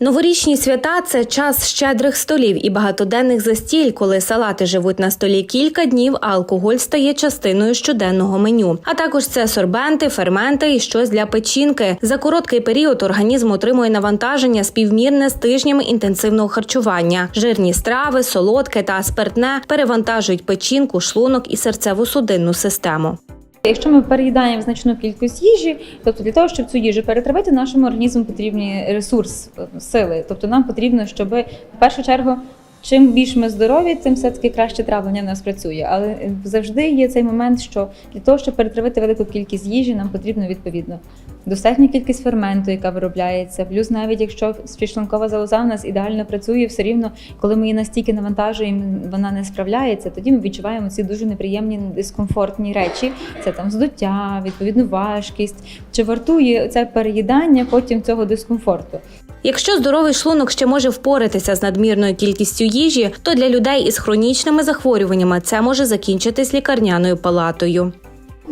Новорічні свята це час щедрих столів і багатоденних застіль, коли салати живуть на столі кілька днів, а алкоголь стає частиною щоденного меню. А також це сорбенти, ферменти і щось для печінки. За короткий період організм отримує навантаження співмірне з тижнями інтенсивного харчування. Жирні страви, солодке та спиртне перевантажують печінку, шлунок і серцево-судинну систему. Якщо ми переїдаємо значну кількість їжі, тобто для того, щоб цю їжу перетравити, нашому організму потрібні ресурс, сили. Тобто нам потрібно, щоб в першу чергу. Чим більш ми здорові, тим все таки краще травлення в нас працює. Але завжди є цей момент, що для того, щоб перетравити велику кількість їжі, нам потрібно відповідно достатня кількість ферменту, яка виробляється. Плюс, навіть якщо підшлункова залоза в нас ідеально працює, все рівно, коли ми її настільки навантажуємо, вона не справляється, тоді ми відчуваємо ці дуже неприємні дискомфортні речі. Це там здуття, відповідно важкість. Чи вартує це переїдання потім цього дискомфорту? Якщо здоровий шлунок ще може впоратися з надмірною кількістю їжі, то для людей із хронічними захворюваннями це може закінчитись лікарняною палатою.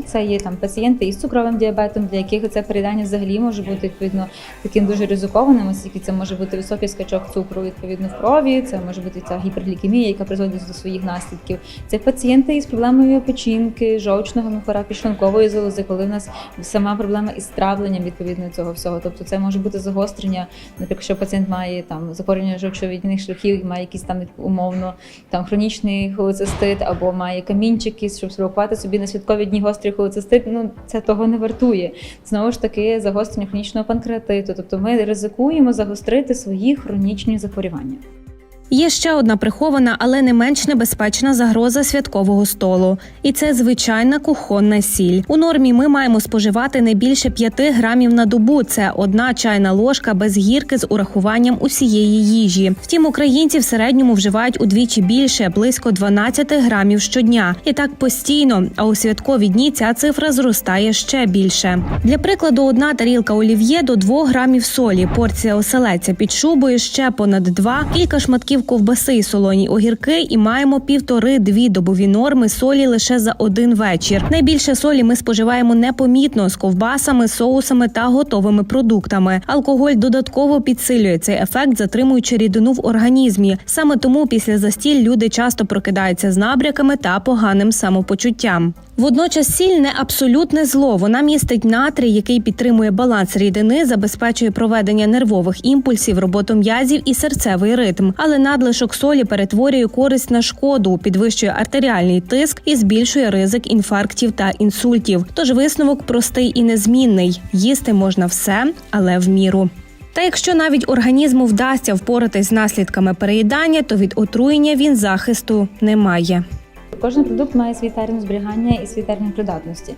Це є там пацієнти із цукровим діабетом, для яких це переїдання взагалі може бути відповідно таким дуже ризикованим, оскільки це може бути високий скачок цукру відповідно в крові, це може бути ця гіперглікемія, яка призводить до своїх наслідків. Це пацієнти із проблемою печінки, жовчного міхора, підшлункової залози, коли в нас сама проблема із травленням відповідно цього всього. Тобто це може бути загострення, наприклад, якщо пацієнт має там захворювання жовчовідних шляхів, має якісь там умовно там хронічний холецистит або має камінчики, щоб спровокувати собі на святкові дні гострий холецистит, ну це того не вартує. Знову ж таки, загострення хронічного панкреатиту. Тобто ми ризикуємо загострити свої хронічні захворювання. Є ще одна прихована, але не менш небезпечна загроза святкового столу, і це звичайна кухонна сіль. У нормі ми маємо споживати не більше 5 грамів на добу. Це одна чайна ложка без гірки з урахуванням усієї їжі. Втім, українці в середньому вживають удвічі більше близько 12 грамів щодня, і так постійно. А у святкові дні ця цифра зростає ще більше. Для прикладу, одна тарілка олів'є до 2 грамів солі, порція оселеця під шубою ще понад 2, кілька шматків ковбаси і солоні огірки, і маємо півтори-дві добові норми солі лише за один вечір. Найбільше солі ми споживаємо непомітно з ковбасами, соусами та готовими продуктами. Алкоголь додатково підсилює цей ефект, затримуючи рідину в організмі. Саме тому після застіль люди часто прокидаються з набряками та поганим самопочуттям. Водночас сіль не абсолютне зло. Вона містить натрій, який підтримує баланс рідини, забезпечує проведення нервових імпульсів, роботу м'язів і серцевий ритм. Але надлишок солі перетворює користь на шкоду, підвищує артеріальний тиск і збільшує ризик інфарктів та інсультів. Тож висновок простий і незмінний: їсти можна все, але в міру. Та якщо навіть організму вдасться впоратись з наслідками переїдання, то від отруєння він захисту не має. Кожен продукт має свій термін зберігання і свій термін придатності.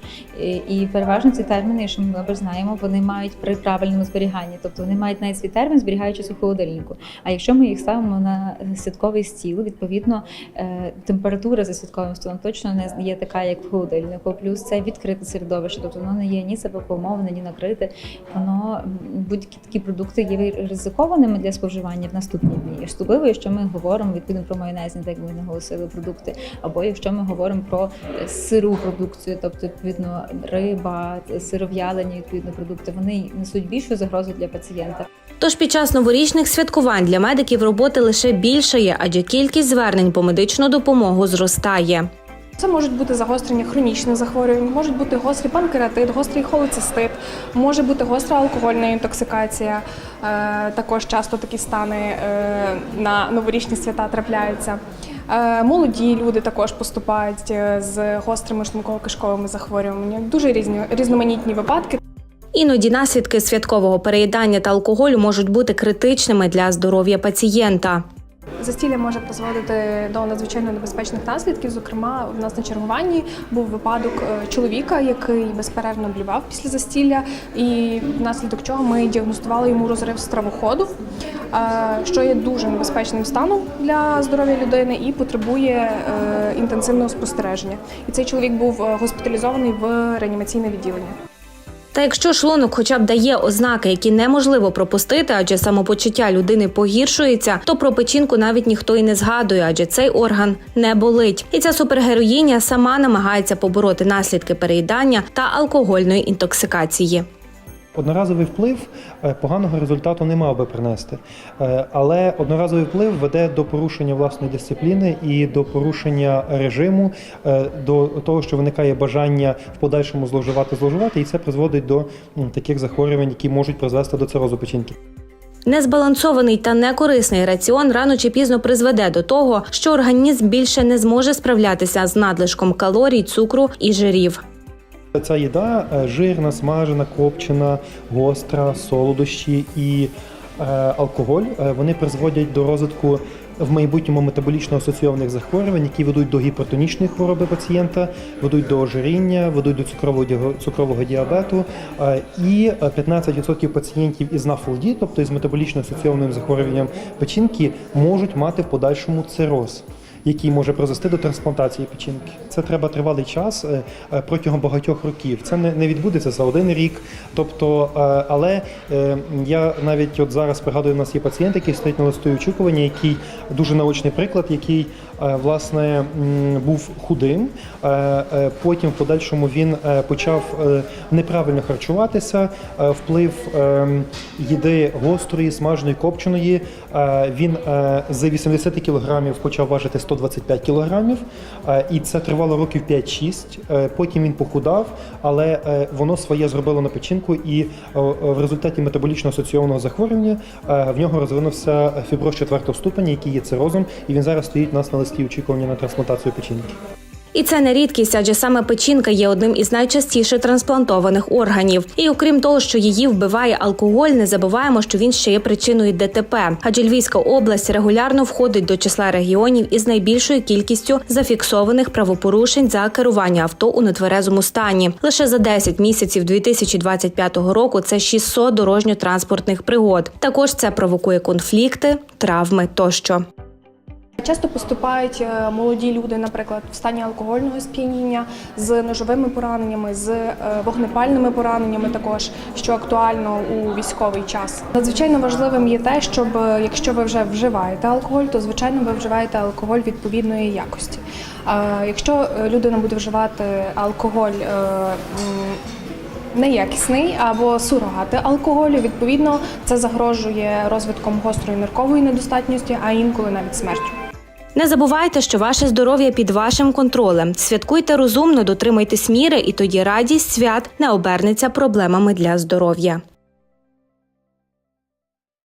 І, переважно ці терміни, що ми добре знаємо, вони мають при правильному зберіганні, тобто вони мають навіть свій термін, зберігаючись у холодильнику. А якщо ми їх ставимо на святковий стіл, відповідно е, температура за святковим столом точно не є така, як в холодильнику. Плюс це відкрите середовище, тобто воно не є ні запакомоване, ні накрите. Воно будь-які такі продукти є ризикованими для споживання в наступні дні. Особливо, якщо ми говоримо відповідно про майонезні, так ми наголосили, продукти, або якщо ми говоримо про сиру продукцію, тобто відповідно риба, сиров'ялені відповідно продукти, вони несуть більшу загрозу для пацієнта. Тож під час новорічних святкувань для медиків роботи лише більшає, адже кількість звернень по медичну допомогу зростає. Це можуть бути загострення хронічних захворювань, можуть бути гострий панкреатит, гострий холецистит, може бути гостра алкогольна інтоксикація. Е, Також часто такі стани е, на новорічні свята трапляються. Е, Молоді люди також поступають е, з гострими шлунково-кишковими захворюваннями. Дуже різні різноманітні випадки. Іноді наслідки святкового переїдання та алкоголю можуть бути критичними для здоров'я пацієнта. Застілля може призводити до надзвичайно небезпечних наслідків. Зокрема, в нас на чергуванні був випадок е, чоловіка, який безперервно блював після застілля, і внаслідок чого ми діагностували йому розрив стравоходу, що є дуже небезпечним станом для здоров'я людини і потребує е, інтенсивного спостереження. І цей чоловік був е, госпіталізований в реанімаційне відділення. Та якщо шлунок хоча б дає ознаки, які неможливо пропустити, адже самопочуття людини погіршується, то про печінку навіть ніхто і не згадує, адже цей орган не болить. І ця супергероїня сама намагається побороти наслідки переїдання та алкогольної інтоксикації. Одноразовий вплив е, поганого результату не мав би принести, Е, але одноразовий вплив веде до порушення власної дисципліни і до порушення режиму, е, до того, що виникає бажання в подальшому зловживати, зловживати, і це призводить до таких захворювань, які можуть призвести до цирозу печінки. Незбалансований та некорисний раціон рано чи пізно призведе до того, що організм більше не зможе справлятися з надлишком калорій, цукру і жирів. Ця їда е, жирна, смажена, копчена, гостра, солодощі і е, алкоголь е, вони призводять до розвитку в майбутньому метаболічно асоційованих захворювань, які ведуть до гіпертонічної хвороби пацієнта, ведуть до ожиріння, ведуть до цукрового, цукрового діабету. І е, 15% пацієнтів із НАФЛД, тобто із метаболічно асоційованим захворюванням печінки, можуть мати в подальшому цироз який може призвести до трансплантації печінки. Це треба тривалий час е, е, протягом багатьох років. Це не, відбудеться за один рік. Тобто, е, але я навіть от зараз пригадую, у нас є пацієнт, який стоїть на листові очікування, який дуже наочний приклад, який власне був худим. е, е, Потім в подальшому він е, почав е, неправильно харчуватися, е, вплив е, їди гострої, смаженої, копченої. е, Він е, з 80 кілограмів почав важити 125 кілограмів, е, і це тривало років 5-6. Е, Потім він похудав, але е, воно своє зробило на печінку, і е, в результаті метаболічно асоційованого захворювання е, в нього розвинувся фіброз четвертого ступеня, який є цирозом, і він зараз стоїть у нас на листі очікування на трансплантацію печінки. І це не рідкість, адже саме печінка є одним із найчастіше трансплантованих органів. І окрім того, що її вбиває алкоголь, не забуваємо, що він ще є причиною ДТП. Адже Львівська область регулярно входить до числа регіонів із найбільшою кількістю зафіксованих правопорушень за керування авто у нетверезому стані. Лише за 10 місяців 2025 року це 600 дорожньо-транспортних пригод. Також це провокує конфлікти, травми тощо. Часто поступають е, молоді люди, наприклад, в стані алкогольного сп'яніння з ножовими пораненнями, з е, вогнепальними пораненнями, також що актуально у військовий час. Надзвичайно важливим є те, щоб е, якщо ви вже вживаєте алкоголь, то звичайно ви вживаєте алкоголь відповідної якості. Якщо людина буде вживати алкоголь. Неякісний або сурогати алкоголю, відповідно, це загрожує розвитком гострої ниркової недостатності, а інколи навіть смертю. Не забувайте, що ваше здоров'я під вашим контролем. Святкуйте розумно, дотримуйтесь міри, і тоді радість свят не обернеться проблемами для здоров'я.